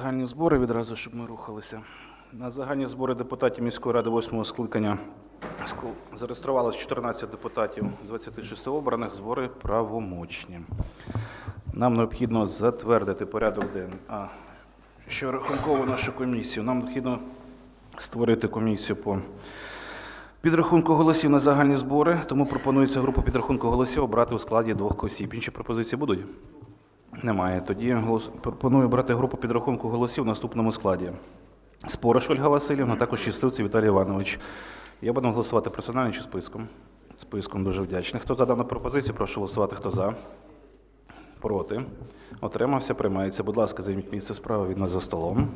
Загальні збори відразу, щоб ми рухалися. На загальні збори депутатів міської ради 8 скликання ск- зареєструвалось 14 депутатів, 26 обраних збори правомочні. Нам необхідно затвердити порядок денний. А, що рахункову нашу комісію. Нам необхідно створити комісію по підрахунку голосів на загальні збори, тому пропонується групу підрахунку голосів обрати у складі двох осіб. Інші пропозиції будуть? Немає. Тоді голос- пропоную брати групу підрахунку голосів в наступному складі. Спориш Ольга Васильівна, також щасливці, Віталій Іванович. Я буду голосувати персонально чи списком? Списком дуже вдячний. Хто за дану пропозицію, прошу голосувати. Хто за? Проти. Отримався, приймається. Будь ласка, займіть місце справи від нас за столом.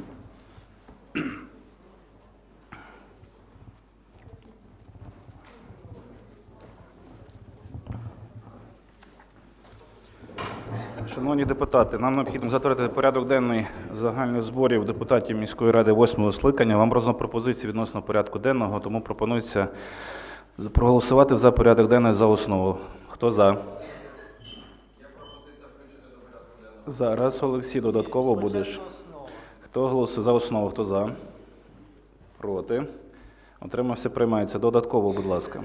Шановні депутати, нам необхідно затвердити порядок денний загальних зборів депутатів міської ради 8 скликання. Вам роздано пропозиції відносно порядку денного, тому пропонується проголосувати за порядок денний за основу. Хто за? Зараз, Олексій, додатково будеш. Хто голосує за основу? Хто за? Проти. Отримався, приймається. Додатково, будь ласка.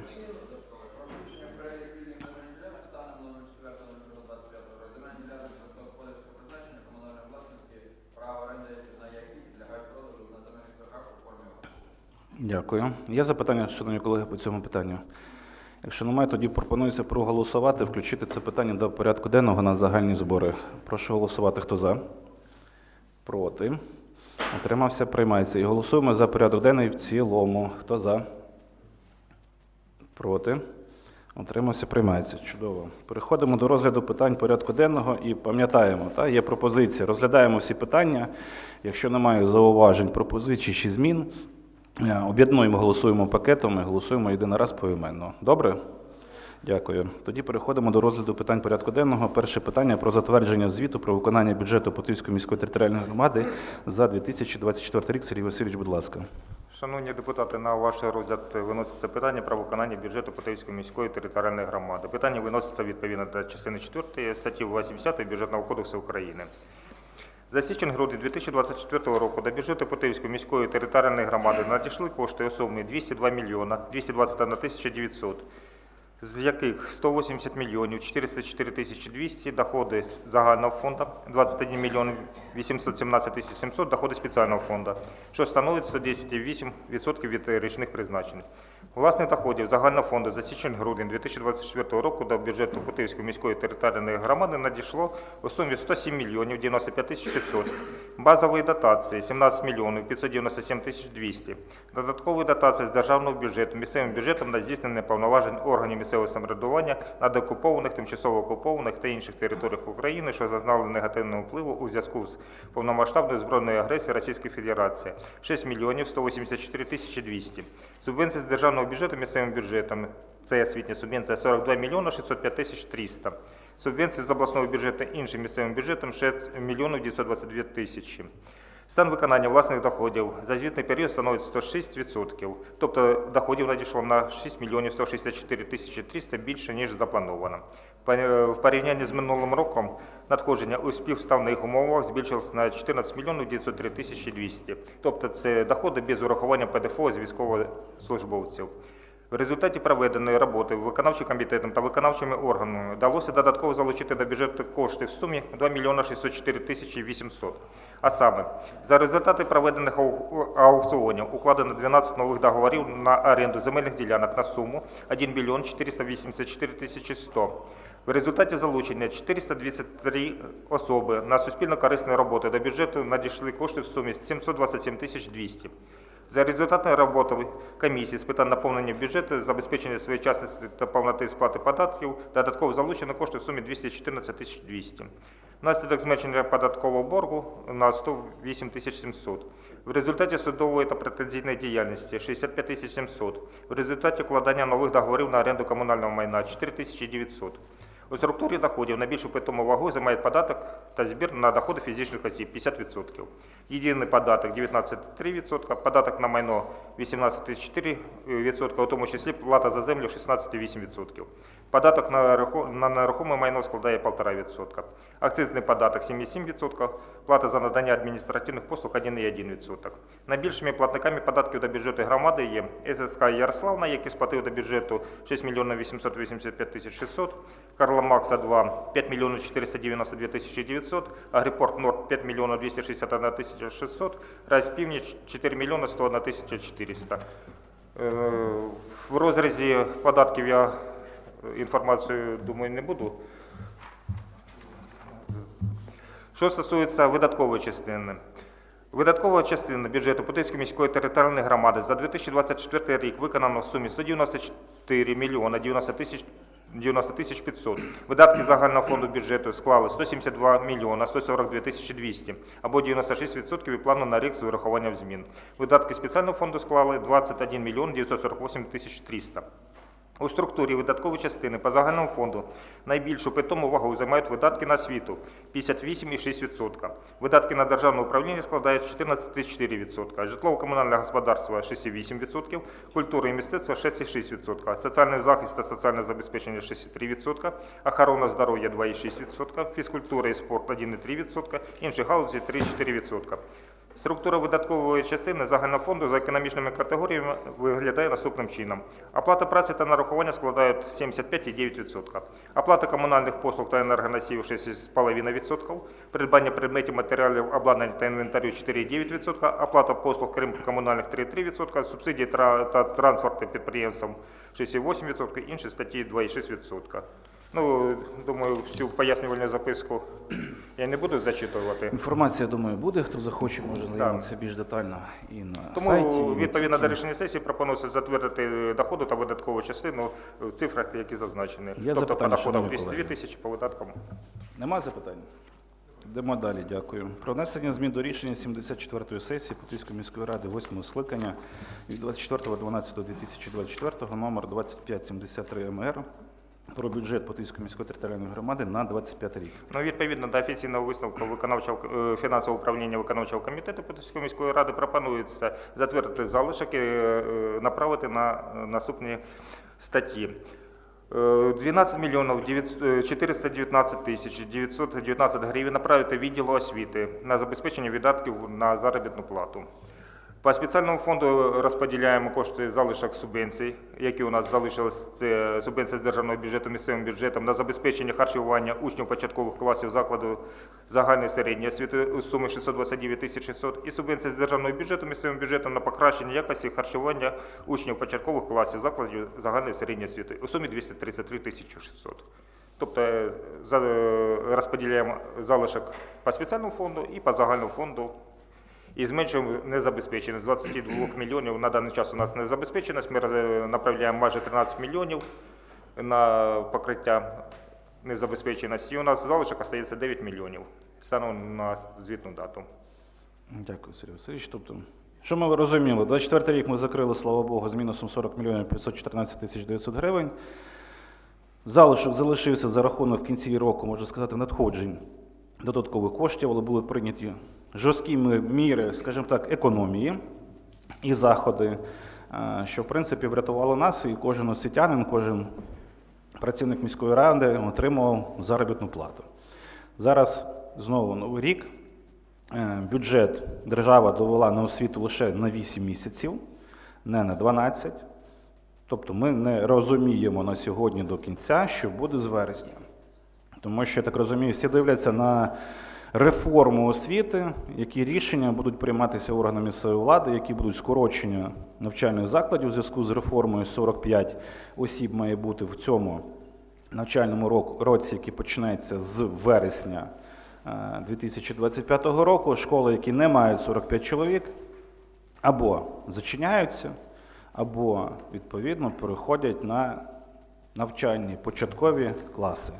Дякую. Є запитання, шановні колеги, по цьому питанню? Якщо немає, тоді пропонується проголосувати, включити це питання до порядку денного на загальні збори. Прошу голосувати, хто за. Проти. Утримався, приймається. І голосуємо за порядок денний в цілому. Хто за? Проти. Утримався, приймається. Чудово. Переходимо до розгляду питань порядку денного і пам'ятаємо, та, є пропозиція. Розглядаємо всі питання. Якщо немає зауважень, пропозицій чи змін, об'єднуємо, голосуємо пакетом і голосуємо єдиний раз поіменно. Добре? Дякую. Тоді переходимо до розгляду питань порядку денного. Перше питання про затвердження звіту про виконання бюджету Потівської міської територіальної громади за 2024 рік. Сергій Васильович, будь ласка. Шановні депутати, на ваш розгляд виноситься питання про виконання бюджету Потейської міської територіальної громади. Питання виноситься відповідно до частини 4 статті 80 Бюджетного кодексу України. За січень-грудень 2024 року до бюджету Потейської міської територіальної громади надійшли кошти сумі 202 мільйона 221 тисяча 900, з яких 180 мільйонів 404 тисячі 200 доходи загального фонду, 21 мільйон 817 тисяч 700 доходи спеціального фонду, що становить 110,8% від річних призначень. Власних доходів загального фонду за січень-грудень 2024 року до бюджету Путивської міської територіальної громади надійшло у сумі 107 мільйонів 95 тисяч 500, базової дотації 17 мільйонів 597 тисяч 200, додаткової дотації з державного бюджету місцевим бюджетом на здійснення повноважень органів місцевого самоврядування на деокупованих, тимчасово окупованих та інших територіях України, що зазнали негативного впливу у зв'язку з повномасштабною збройною агресією Російської Федерації. 6 мільйонів 184 тисячі 200. Субвенції з державного бюджету місцевим бюджетом це освітня субвенція 42 мільйони 605 тисяч 300. Субвенції з обласного бюджету іншим місцевим бюджетом 6 мільйонів 922 тисячі. Стан виконання власних доходів за звітний період становить 106%, тобто доходів надійшло на 6 мільйонів 164 тисячі 300 більше, ніж заплановано. В порівнянні з минулим роком надходження у співставних умовах збільшилось на 14 мільйонів 903 тисячі 200, тобто це доходи без урахування ПДФО з військовослужбовців. В результаті проведеної роботи виконавчим комітетом та виконавчими органами вдалося додатково залучити до бюджету кошти в сумі 2 мільйона 604 тисячі 800. А саме, за результати проведених ау- аукціонів укладено 12 нових договорів на оренду земельних ділянок на суму 1 мільйон 484 тисячі 100. В результаті залучення 423 особи на суспільно-корисні роботи до бюджету надійшли кошти в сумі 727 тисяч 200. За результатами роботи комісії з питань наповнення бюджету, забезпечення своєчасності та повноти сплати податків, додатково залучено кошти в сумі 214 тисяч 200. Внаслідок зменшення податкового боргу на 108 тисяч 700. В результаті судової та претензійної діяльності 65 тисяч 700. В результаті укладання нових договорів на оренду комунального майна 4 тисячі 900. У структурі доходів найбільшу питому вагу займає податок та збір на доходи фізичних осіб 50%. Єдиний податок 19,3%, податок на майно 18,4%, у тому числі плата за землю 16,8%. Податок на нерухоме майно складає 1,5%. Акцизний податок 7,7%, плата за надання адміністративних послуг 1,1%. Найбільшими платниками податків до бюджету громади є ССК Ярославна, який сплатив до бюджету 6 мільйонів 885 тисяч 600, Карла Макса 2 – 5 мільйонів 492 тисячі 900, Агріпорт Норд 5 мільйонів 261 тисяча 600, Райс Північ 4 мільйони 101 тисяча 400. Е, В розрізі податків я інформацію, думаю, не буду. Що стосується видаткової частини. Видаткова частина бюджету Путильської міської територіальної громади за 2024 рік виконано в сумі 194 мільйона 90 тисяч 90 тисяч 500. Видатки загального фонду бюджету склали 172 мільйона 142 тисячі 200, або 96% від плану на рік з урахуванням змін. Видатки спеціального фонду склали 21 мільйон 948 тисяч 300. У структурі видаткової частини по загальному фонду найбільшу питому вагу займають видатки на освіту 58,6%. Видатки на державне управління складають 14,4%, житлово-комунальне господарство 6,8%, культура і мистецтво 6,6%, соціальний захист та соціальне забезпечення 6,3%, охорона здоров'я 2,6%, фізкультура і спорт 1,3%, інші галузі 3,4%. Структура видаткової частини загального фонду за економічними категоріями виглядає наступним чином. Оплата праці та нарахування складають 75,9%. Оплата комунальних послуг та енергоносіїв 6,5%. Придбання предметів, матеріалів, обладнання та інвентарю 4,9%. Оплата послуг крім комунальних 3,3%. Субсидії та транспорти підприємствам 6,8%. Інші статті 2,6%. Ну, думаю, всю пояснювальну записку я не буду зачитувати. Інформація, думаю, буде. Хто захоче, може знайомитися більш детально і на Тому сайті. і відповідно до рішення сесії пропонується затвердити доходу та видаткову частину в цифрах, які зазначені. Є тобто по доходам 202 тисячі, по видаткам Нема запитань? Йдемо далі, дякую. Про внесення змін до рішення 74-ї сесії Путильської міської ради 8 скликання від 24.12.2024 номер 2573 МР про бюджет Путильської міської територіальної громади на 25 рік. Ну, відповідно до офіційного висновку виконавчого е, фінансового управління виконавчого комітету Путівської міської ради пропонується затвердити залишок і е, направити на е, наступні статті. Е, 12 мільйонів 900 е, 419 тисяч 919 гривень направити відділу освіти на забезпечення видатків на заробітну плату. По спеціальному фонду розподіляємо кошти залишок субвенцій, які у нас залишились. Це субвенція з державного бюджету місцевим бюджетом на забезпечення харчування учнів початкових класів закладу загальної середньої освіти у сумі 629 тисяч 600 і субвенція з державного бюджету місцевим бюджетом на покращення якості харчування учнів початкових класів закладів загальної середньої освіти у сумі 233 тисячі 600. Тобто е, е, розподіляємо залишок по спеціальному фонду і по загальному фонду і зменшуємо незабезпеченість. З 22 мільйонів на даний час у нас незабезпеченість. Ми направляємо майже 13 мільйонів на покриття незабезпеченості. І у нас залишок остається 9 мільйонів станом на звітну дату. Дякую, Сергій Васильович. Тобто, що ми розуміли, 24 рік ми закрили, слава Богу, з мінусом 40 мільйонів 514 тисяч 900 гривень. Залишок залишився за рахунок в кінці року, можна сказати, надходжень додаткових коштів, але були прийняті жорсткі міри, скажімо так, економії і заходи, е, що в принципі врятувало нас, і кожен освітянин, кожен працівник міської ради отримував заробітну плату. Зараз знову новий рік. Е, Бюджет держава довела на освіту лише на 8 місяців, не на 12. Тобто ми не розуміємо на сьогодні до кінця, що буде з вересня. Тому що, я так розумію, всі дивляться на реформу освіти, які рішення будуть прийматися органами місцевої влади, які будуть скорочення навчальних закладів у зв'язку з реформою 45 осіб має бути в цьому навчальному році, який почнеться з вересня е, 2025 року. Школи, які не мають 45 чоловік, або зачиняються, або відповідно переходять на навчальні початкові класи.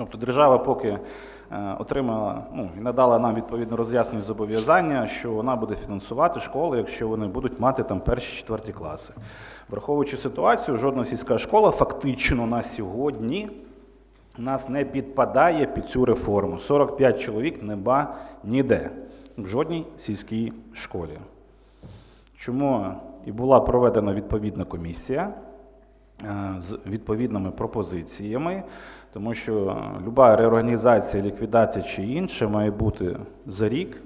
Тобто держава поки е, отримала ну, і надала нам відповідно роз'яснені зобов'язання, що вона буде фінансувати школи, якщо вони будуть мати там перші четверті класи. Враховуючи ситуацію, жодна сільська школа фактично на сьогодні нас не підпадає під цю реформу. 45 чоловік неба ніде в жодній сільській школі. Чому і була проведена відповідна комісія, з відповідними пропозиціями, тому що люба реорганізація, ліквідація чи інше має бути за рік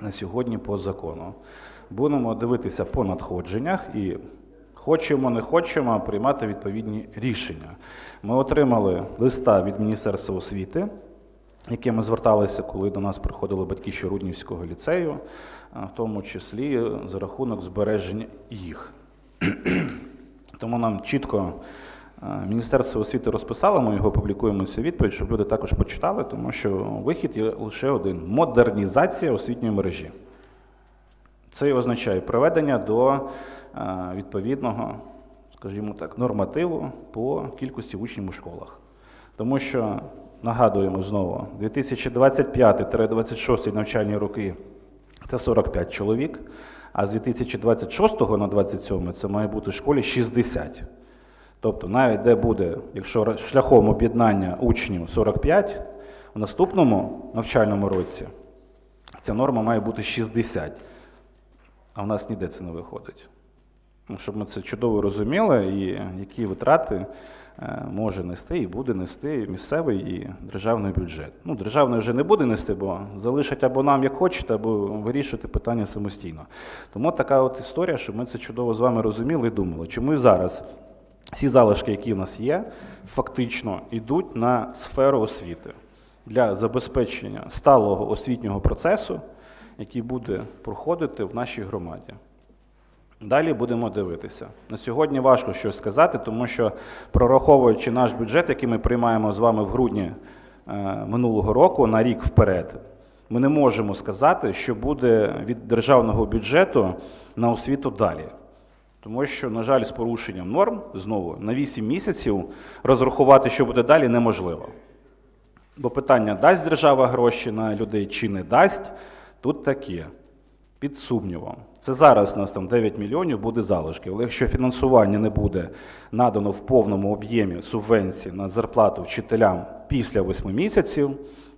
на сьогодні по закону. Будемо дивитися по надходженнях і хочемо, не хочемо приймати відповідні рішення. Ми отримали листа від Міністерства освіти, яке ми зверталися, коли до нас приходили батьки Щоруднівського ліцею, в тому числі за рахунок збереження їх. Тому нам чітко е, Міністерство освіти розписало, ми його публікуємо цю відповідь, щоб люди також почитали, тому що вихід є лише один модернізація освітньої мережі. Це і означає приведення до е, відповідного, скажімо так, нормативу по кількості учнів у школах. Тому що, нагадуємо знову, 2025-26 навчальні роки це 45 чоловік, а з 2026 на 27 це має бути в школі 60. Тобто, навіть де буде, якщо шляхом об'єднання учнів 45, в наступному навчальному році ця норма має бути 60. А в нас ніде це не виходить. Ну, щоб ми це чудово розуміли, і які витрати е, може нести і буде нести місцевий і державний бюджет. Ну, державний вже не буде нести, бо залишать або нам як хочете, або вирішувати питання самостійно. Тому така от історія, щоб ми це чудово з вами розуміли і думали, чому і зараз всі залишки, які в нас є, фактично йдуть на сферу освіти для забезпечення сталого освітнього процесу, який буде проходити в нашій громаді. Далі будемо дивитися. На сьогодні важко щось сказати, тому що прораховуючи наш бюджет, який ми приймаємо з вами в грудні е, минулого року на рік вперед, ми не можемо сказати, що буде від державного бюджету на освіту далі. Тому що, на жаль, з порушенням норм знову на 8 місяців розрахувати, що буде далі, неможливо. Бо питання, дасть держава гроші на людей чи не дасть, тут таке під сумнівом. Це зараз у нас там 9 мільйонів буде залишки. Але якщо фінансування не буде надано в повному об'ємі субвенцій на зарплату вчителям після 8 місяців,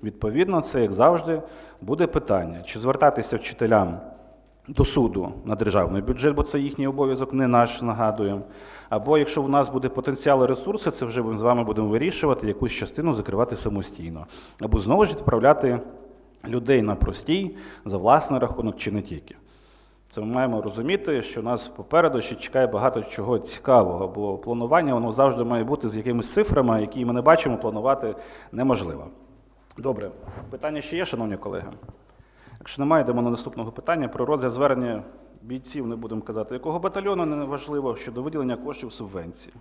відповідно, це, як завжди, буде питання, чи звертатися вчителям до суду на державний бюджет, бо це їхній обов'язок, не наш, нагадуємо. Або якщо в нас буде потенціал і ресурси, це вже ми з вами будемо вирішувати, якусь частину закривати самостійно. Або знову ж відправляти людей на простій за власний рахунок чи не тільки. Це ми маємо розуміти, що нас попереду ще чекає багато чого цікавого, бо планування воно завжди має бути з якимись цифрами, які ми не бачимо, планувати неможливо. Добре, питання ще є, шановні колеги? Якщо немає, йдемо на наступного питання про розгляд звернення бійців, не будемо казати, якого батальйону не важливо щодо виділення коштів субвенції.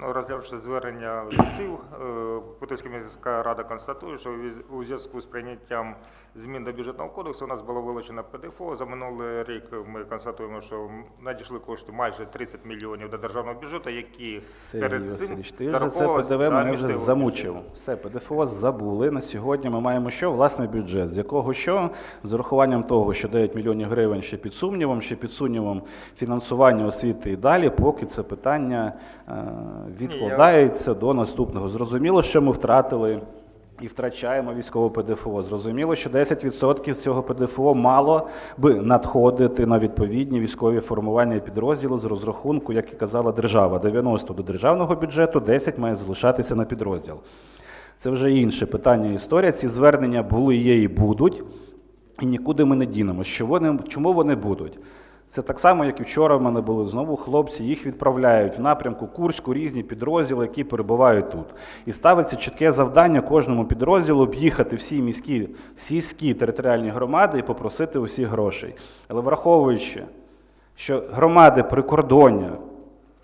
Ну, розглянувши звернення бійців, е, міська рада констатує, що у зв'язку з прийняттям змін до бюджетного кодексу у нас було вилучено ПДФО. За минулий рік ми констатуємо, що надійшли кошти майже 30 мільйонів до державного бюджету, які Сергій перед цим Васильович, ти вже це ПДВ мене вже замучив. Все, ПДФО забули. На сьогодні ми маємо що? Власний бюджет. З якого що? З урахуванням того, що 9 мільйонів гривень ще під сумнівом, ще під сумнівом фінансування освіти і далі, поки це питання е, відкладається до наступного. Зрозуміло, що ми втратили. І втрачаємо військове ПДФО. Зрозуміло, що 10% з цього ПДФО мало би надходити на відповідні військові формування і підрозділи з розрахунку, як і казала держава, 90 до державного бюджету, 10 має залишатися на підрозділ. Це вже інше питання. Історія. Ці звернення були, є і будуть, і нікуди ми не дінемо. Вони, чому вони будуть? Це так само, як і вчора в мене були знову хлопці, їх відправляють в напрямку Курську різні підрозділи, які перебувають тут. І ставиться чітке завдання кожному підрозділу об'їхати всі міські, сільські територіальні громади і попросити усіх грошей. Але враховуючи, що громади прикордоння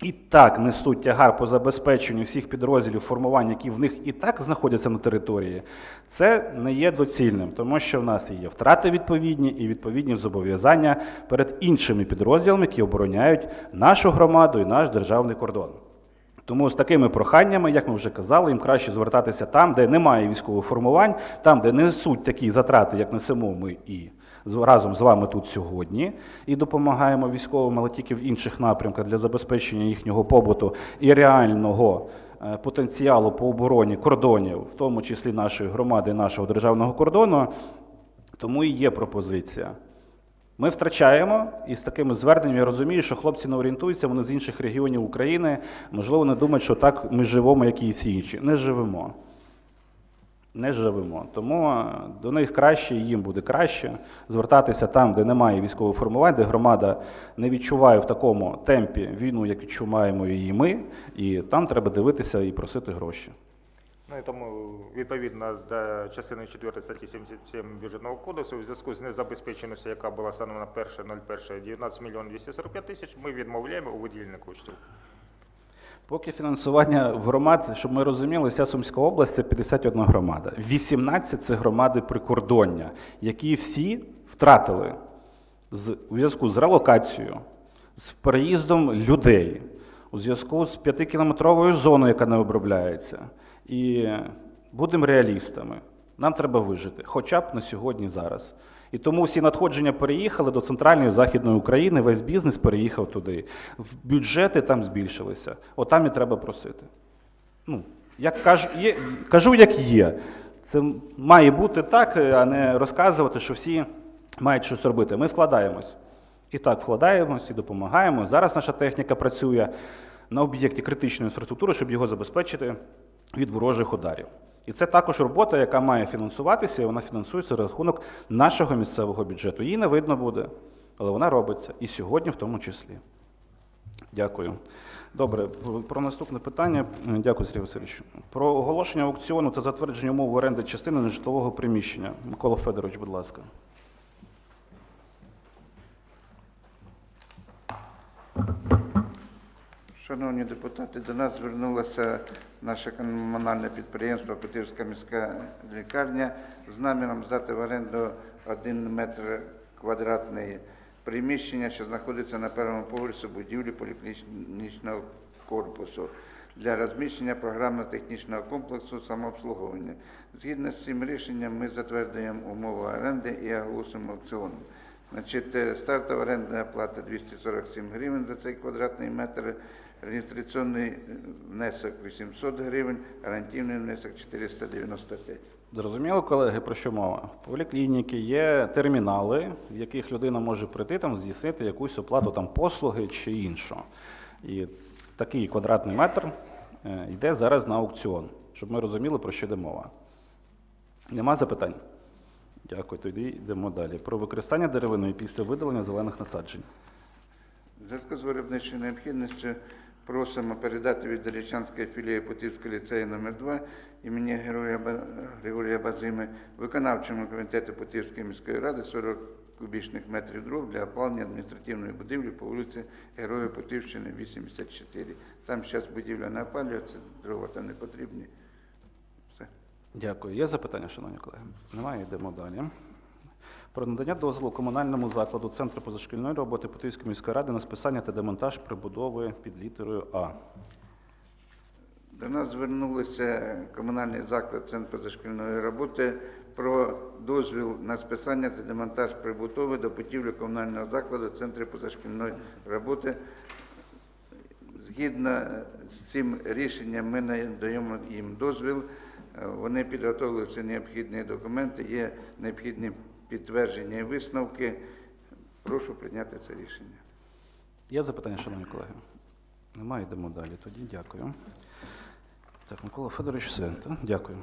і так несуть тягар по забезпеченню всіх підрозділів формувань, які в них і так знаходяться на території, це не є доцільним, тому що в нас є втрати відповідні і відповідні зобов'язання перед іншими підрозділами, які обороняють нашу громаду і наш державний кордон. Тому з такими проханнями, як ми вже казали, їм краще звертатися там, де немає військових формувань, там, де несуть такі затрати, як несемо ми і разом з вами тут сьогодні, і допомагаємо військовим, але тільки в інших напрямках для забезпечення їхнього побуту і реального е, потенціалу по обороні кордонів, в тому числі нашої громади, нашого державного кордону. Тому і є пропозиція Ми втрачаємо, і з такими зверненнями я розумію, що хлопці не орієнтуються, вони з інших регіонів України, можливо, не думають, що так ми живемо, як і всі інші. Не живемо. Не живемо. Тому е, до них краще, їм буде краще звертатися там, де немає військових формувань, де громада не відчуває в такому темпі війну, як відчуваємо її ми, і там треба дивитися і просити гроші. Ну і тому відповідно до частини 4 статті 77 бюджетного кодексу, у зв'язку з незабезпеченістю, яка була становлена на 1.01, 19 мільйонів 245 тисяч, ми відмовляємо у виділенні коштів. Поки фінансування громад, щоб ми розуміли, вся Сумська область це 51 громада. 18 це громади прикордоння, які всі втратили з, у зв'язку з релокацією, з переїздом людей, у зв'язку з п'ятикілометровою зоною, яка не обробляється. І будемо реалістами. Нам треба вижити, хоча б на сьогодні зараз. І тому всі надходження переїхали до центральної західної України, весь бізнес переїхав туди. Бюджети там збільшилися. Отам і треба просити. Ну, як кажу, є, кажу, як є. Це має бути так, а не розказувати, що всі мають щось робити. Ми вкладаємось. І так вкладаємось і допомагаємо. Зараз наша техніка працює на об'єкті критичної інфраструктури, щоб його забезпечити від ворожих ударів. І це також робота, яка має фінансуватися, і вона фінансується за рахунок нашого місцевого бюджету. Її не видно буде, але вона робиться. І сьогодні в тому числі. Дякую. Добре, про наступне питання. Дякую, Сергій Васильович. Про оголошення аукціону та затвердження умов оренди частини нежитлового приміщення. Микола Федорович, будь ласка. Шановні депутати, до нас звернулося наше комунальне підприємство Петівська міська лікарня з наміром здати в оренду 1 метр квадратний приміщення, що знаходиться на першому поверсі будівлі поліклінічного корпусу для розміщення програмно-технічного комплексу самообслуговування. Згідно з цим рішенням ми затверджуємо умови оренди і оголосимо аукціон. Значить, е, стартова орендна плата 247 гривень за цей квадратний метр, реєстраційний внесок 800 гривень, гарантійний внесок 495. Зрозуміло, колеги, про що мова? В поліклініки є термінали, в яких людина може прийти там здійснити якусь оплату там послуги чи іншого. І такий квадратний метр е, йде зараз на аукціон, щоб ми розуміли, про що йде мова. Нема запитань? Дякую. Тоді йдемо далі. Про використання деревини після видалення зелених насаджень. В зв'язку з виробничою необхідністю просимо передати від Зарічанської філії Путівського ліцею номер 2 імені Героя Григорія Базими виконавчому комітету Путівської міської ради 40 кубічних метрів дров для опалення адміністративної будівлі по вулиці Героя Путівщини 84. Там зараз будівля не опалюється, дрова там не потрібні. Дякую. Є запитання, шановні колеги? Немає, йдемо далі. Про надання дозволу комунальному закладу Центру позашкільної роботи Путильської міської ради на списання та демонтаж прибудови під літерою А. До нас звернулися комунальний заклад Центр позашкільної роботи про дозвіл на списання та демонтаж прибутової до будівлі комунального закладу Центру позашкільної роботи. Згідно з цим рішенням ми надаємо їм дозвіл. Вони підготовили всі необхідні документи, є необхідні підтвердження і висновки. Прошу прийняти це рішення. Є запитання, шановні колеги? Немає, йдемо далі. Тоді дякую. Так, Микола Федорович, все. Дякую.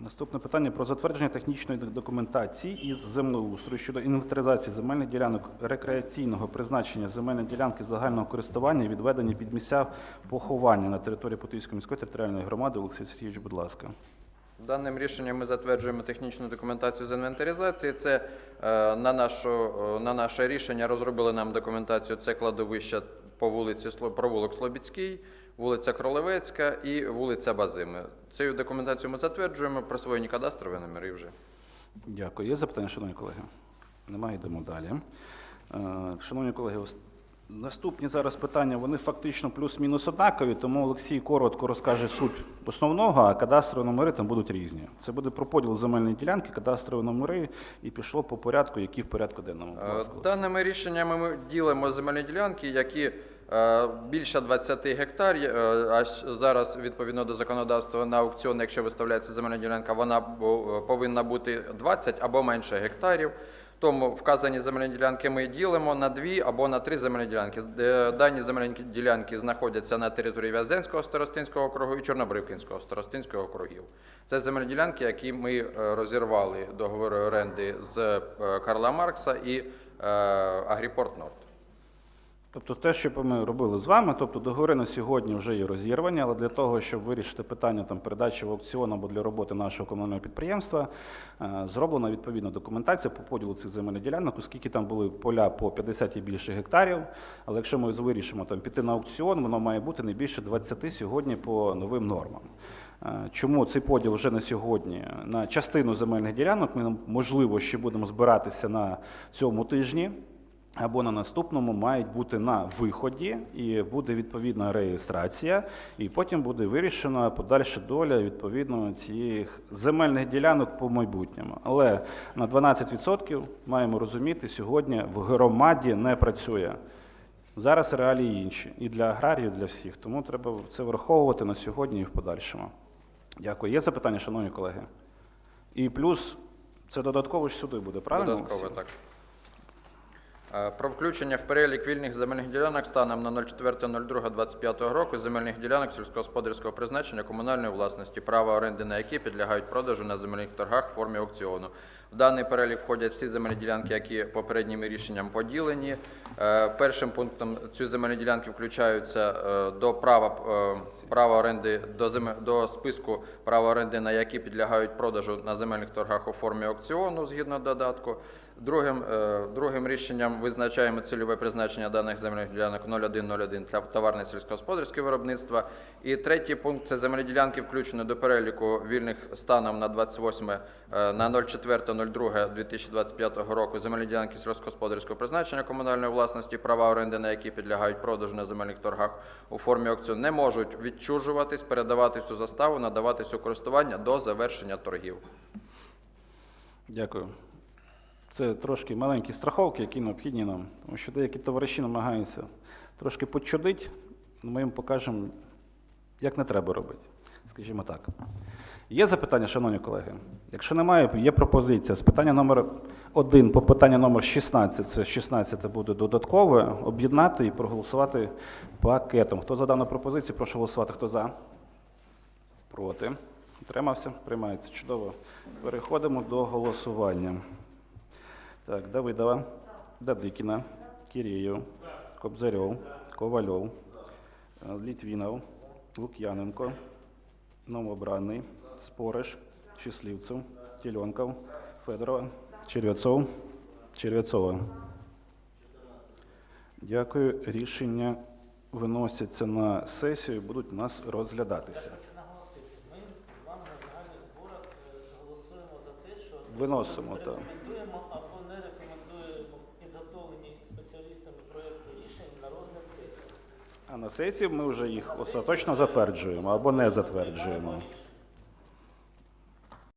Наступне питання про затвердження технічної документації із землеустрою щодо інвентаризації земельних ділянок рекреаційного призначення земельної ділянки загального користування і відведення під місця поховання на території Путильської міської територіальної громади. Олексій Сергійович, будь ласка. Даним рішенням ми затверджуємо технічну документацію з інвентаризації. Це е, на, нашу, е, на наше рішення розробили нам документацію. Це кладовище по вулиці провулок Слобідський, вулиця Кролевецька і вулиця Базими. Цю документацію ми затверджуємо, присвоєні кадастрові номери вже. Дякую. Є запитання, шановні колеги? Немає, йдемо далі. Е, Шановні колеги, наступні зараз питання, вони фактично плюс-мінус однакові, тому Олексій коротко розкаже суть основного, а кадастрові номери там будуть різні. Це буде про поділ земельної ділянки, кадастрові номери, і пішло по порядку, які в порядку денному. Е. Даними рішеннями ми ділимо земельні ділянки, які е, більше 20 гектар. е, А зараз, відповідно до законодавства, на аукціон, якщо виставляється земельна ділянка, вона повинна бути 20 або менше гектарів. Тому вказані земельні ділянки ми ділимо на дві або на три земельні ділянки. Е, Дані земельні ділянки знаходяться на території В'язенського старостинського округу і Чорнобривкінського старостинського округів. Це земельні ділянки, які ми е, розірвали договори оренди з е, Карла Маркса і Агріпорт Норд. Тобто те, що ми робили з вами, тобто договори на сьогодні вже є розірвані, але для того, щоб вирішити питання там, передачі в аукціон або для роботи нашого комунального підприємства, е, зроблена відповідна документація по поділу цих земельних ділянок, оскільки там були поля по 50 і більше гектарів. Але якщо ми вирішимо там, піти на аукціон, воно має бути не більше 20 сьогодні по новим нормам. Е, Чому цей поділ вже на сьогодні на частину земельних ділянок? Ми можливо ще будемо збиратися на цьому тижні або на наступному мають бути на виході, і буде відповідна реєстрація, і потім буде вирішена подальша доля відповідно цих земельних ділянок по майбутньому. Але на 12% маємо розуміти, сьогодні в громаді не працює. Зараз реалії інші і для аграріїв, і для всіх. Тому треба це враховувати на сьогодні і в подальшому. Дякую. Є запитання, шановні колеги? І плюс це додатково ж сюди буде, правильно? Додатково так. Е, Про включення в перелік вільних земельних ділянок станом на 04.02.25 року земельних ділянок сільськогосподарського призначення комунальної власності, права оренди на які підлягають продажу на земельних торгах в формі аукціону. В даний перелік входять всі земельні ділянки, які попереднім рішенням поділені. Е, Першим пунктом ці земельні ділянки включаються е, до права, права оренди до, земе- до списку права оренди, на які підлягають продажу на земельних торгах у формі аукціону згідно додатку. Другим, е, другим рішенням визначаємо цільове призначення даних земельних ділянок 0101 для товарне сільськогосподарське виробництво. І третій пункт це земельні ділянки, включені до переліку вільних станом на 28 е, на 04.02.2025 року. Земельні ділянки сільськогосподарського призначення комунальної власності, права оренди на які підлягають продажу на земельних торгах у формі аукціону, не можуть відчужуватись, передаватись у заставу, надаватись у користування до завершення торгів. Дякую. Це трошки маленькі страховки, які необхідні нам, тому що деякі товариші намагаються трошки почудити, ми їм покажемо, як не треба робити. Скажімо так. Є запитання, шановні колеги? Якщо немає, є пропозиція з питання номер 1 по питання номер 16, це 16 буде додаткове, об'єднати і проголосувати пакетом. Хто за дану пропозицію, прошу голосувати. Хто за? Проти. Утримався? Приймається. Чудово. Переходимо до голосування. Так, Давидова, Дадикіна, Кирєєв, Кобзарьов, Ковальов, е, Літвінов, Лук'яненко, Новобранний, Спориш, Щасливцев, Тіленков, Федорова, Черв'яцов, Черв'яцова. Дякую. Рішення виносяться на сесію будуть у нас розглядатися. Ми з вами на загальних зборах е, голосуємо за те, що Виносимо, так. рекомендуємо або не рекомендуємо підготовлені спеціалістами проєкти рішень на розгляд сесії. А на сесії ми вже їх остаточно затверджуємо або не затверджуємо.